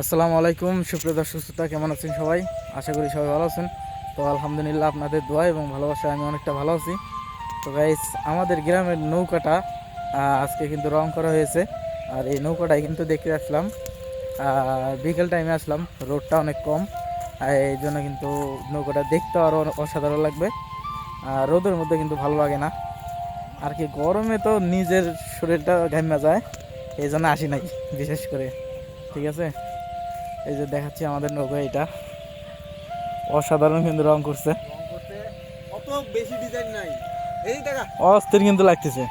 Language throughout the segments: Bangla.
আসসালামু আলাইকুম, সুপ্রিয় দর্শক শ্রোতা, কেমন আছেন সবাই? আশা করি সবাই ভালো আছেন। তো আলহামদুলিল্লাহ আপনাদের দোয়া এবং ভালোবাসায় আমি অনেকটা ভালো আছি। তো গাইস আমাদের গ্রামের নৌকাটা আজকে কিন্তু রং করা হয়েছে। আর এই নৌকাটাই কিন্তু দেখতে আসলাম বিকেল টাইমে আসলাম রোডটা অনেক কম। এই জন্য কিন্তু নৌকাটা দেখতে আরও অসাধারণ লাগবে। আর রোদের মধ্যে কিন্তু ভালো লাগে না। আর কি গরমে তো নিজের শরীরটা ঘামা যায়, এই জন্য আসি নাই, বিশেষ করে। ঠিক আছে? এই যে দেখাচ্ছি আমাদের নৌকা এটা। অসাধারণ কিন্তু রং করছে। অত বেশি ডিজাইন নাই। এই দেখা। অস্থির কিন্তু লাগতেছে।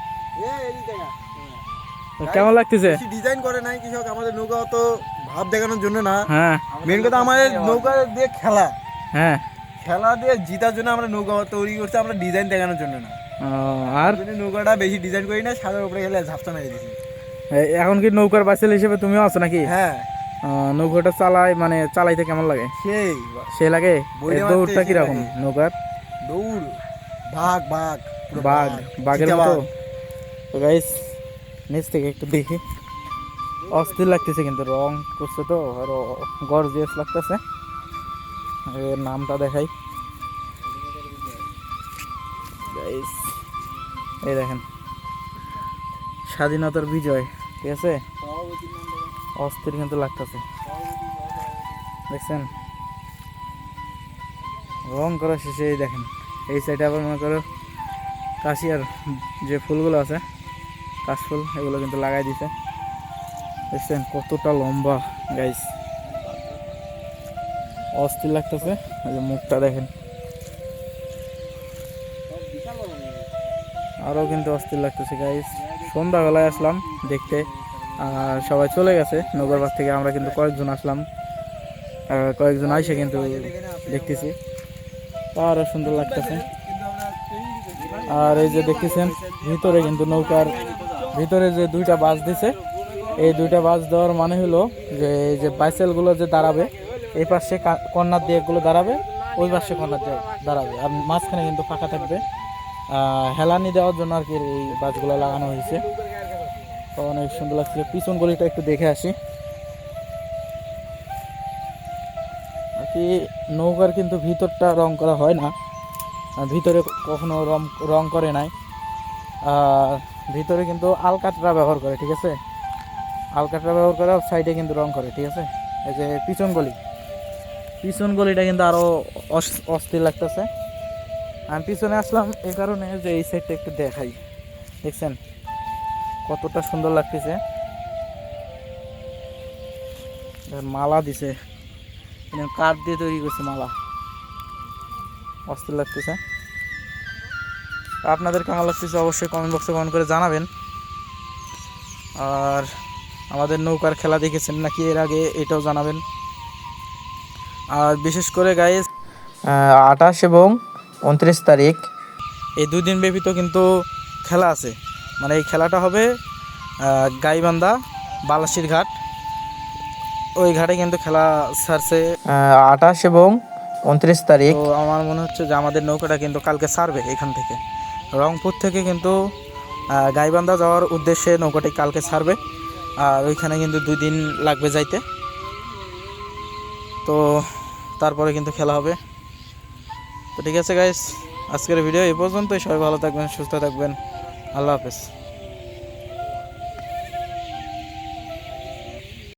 কেমন লাগতেছে? ডিজাইন করে নাই কৃষক আমাদের নৌকা অত ভাব দেখানোর জন্য না। হ্যাঁ। মেন কথা আমাদের নৌকা দিয়ে খেলা। হ্যাঁ। খেলা দিয়ে জিতার জন্য আমরা নৌকা তৈরি করছি আমরা ডিজাইন দেখানোর জন্য না। আর? নৌকাটা বেশি ডিজাইন করি না সাদার উপরে খেলে ঝাপসা মেরে এ- এখন কি নৌকার বাইসেল হিসেবে তুমিও আছো নাকি? হ্যাঁ। নৌকাটা চালাই মানে চালাইতে কেমন লাগে? সেই। সে লাগে? দৌড়টা কীরকম নৌকার? দৌড়। বাঘ বাঘ বাঘ বাঘের মতো? তো গাইস নিচ থেকে একটু দেখি। অস্থির লাগতেছে কিন্তু রং করছে তো আরও গর্জিয়াস লাগতেছে। এর নামটা দেখাই। গাইস এই দেখেন। স্বাধীনতার বিজয় ঠিক আছে? অস্থির কিন্তু লাগতেছে। দেখছেন? রং করা শেষে দেখেন, এই সাইডে আবার মনে করো কাশিয়ার যে ফুলগুলো আছে কাশফুল এগুলো কিন্তু লাগাই দিছে। দেখছেন কতটা লম্বা গাইস অস্থির লাগতেছে যে মুখটা দেখেন। আরও কিন্তু অস্থির লাগতেছে গাইস সন্ধ্যাবেলায় আসলাম দেখতে। আর সবাই চলে গেছে। নগরবাগ থেকে আমরা কিন্তু কয়েকজন আসলাম। আর কয়েকজন আইসে কিন্তু দেখতেছি। তা আরও সুন্দর লাগতেছে। আর এই যে দেখতেছেন, ভিতরে কিন্তু নৌকার ভিতরে যে দুইটা বাস দিছে, এই দুইটা বাস দেওয়ার মানে হলো যে এই যে বাইসেলগুলো যে দাঁড়াবে, এই পাশে কা- কর্নার দিয়ে এগুলো দাঁড়াবে, ওই পাশে কর্নার দিয়ে দাঁড়াবে। আর মাঝখানে কিন্তু ফাঁকা থাকবে। হেলানি দেওয়ার জন্য আর কি এই বাসগুলো লাগানো হয়েছে। অনেক সুন্দর লাগছে। পিছন গলিটা একটু দেখে আসি। নৌকার কিন্তু ভিতরটা রং করা হয় না। ভিতরে কখনো রং রং করে নাই। আর ভিতরে কিন্তু আলকাতরা ব্যবহার করে, ঠিক আছে? আলকাতরা ব্যবহার করে সাইডে কিন্তু রং করে, ঠিক আছে? এই যে পিছন গলি। পিছন গলিটা কিন্তু আরও অস্থির লাগতেছে। আমি পিছনে আসলাম এই কারণে যে এই সাইডটা একটু দেখাই। দেখছেন? কতটা সুন্দর লাগতেছে। মালা দিছে। কাঠ দিয়ে তৈরি করছে মালা। অস্থির লাগতেছে। আপনাদের কেমন লাগতেছে অবশ্যই কমেন্ট বক্সে কমেন্ট করে জানাবেন। আর আমাদের নৌকার খেলা দেখেছেন নাকি এর আগে এটাও জানাবেন। আর বিশেষ করে গাইজ আঠাশ এবং উনত্রিশ তারিখ, এই দুদিন ব্যাপী তো কিন্তু খেলা আছে। মানে এই খেলাটা হবে গাইবান্ধা বালাসির ঘাট। ওই ঘাটে কিন্তু খেলা ছাড়ছে আঠাশ এবং উনত্রিশ তারিখ। তো আমার মনে হচ্ছে যে আমাদের নৌকাটা কিন্তু কালকে ছাড়বে এখান থেকে। রংপুর থেকে কিন্তু গাইবান্ধা যাওয়ার উদ্দেশ্যে নৌকাটি কালকে ছাড়বে আর ওইখানে কিন্তু দুই দিন লাগবে যাইতে। তো তারপরে কিন্তু খেলা হবে। তো ঠিক আছে গাইস আজকের ভিডিও এই পর্যন্তই। সবাই ভালো থাকবেন সুস্থ থাকবেন। আল্লাহ হাফেজ।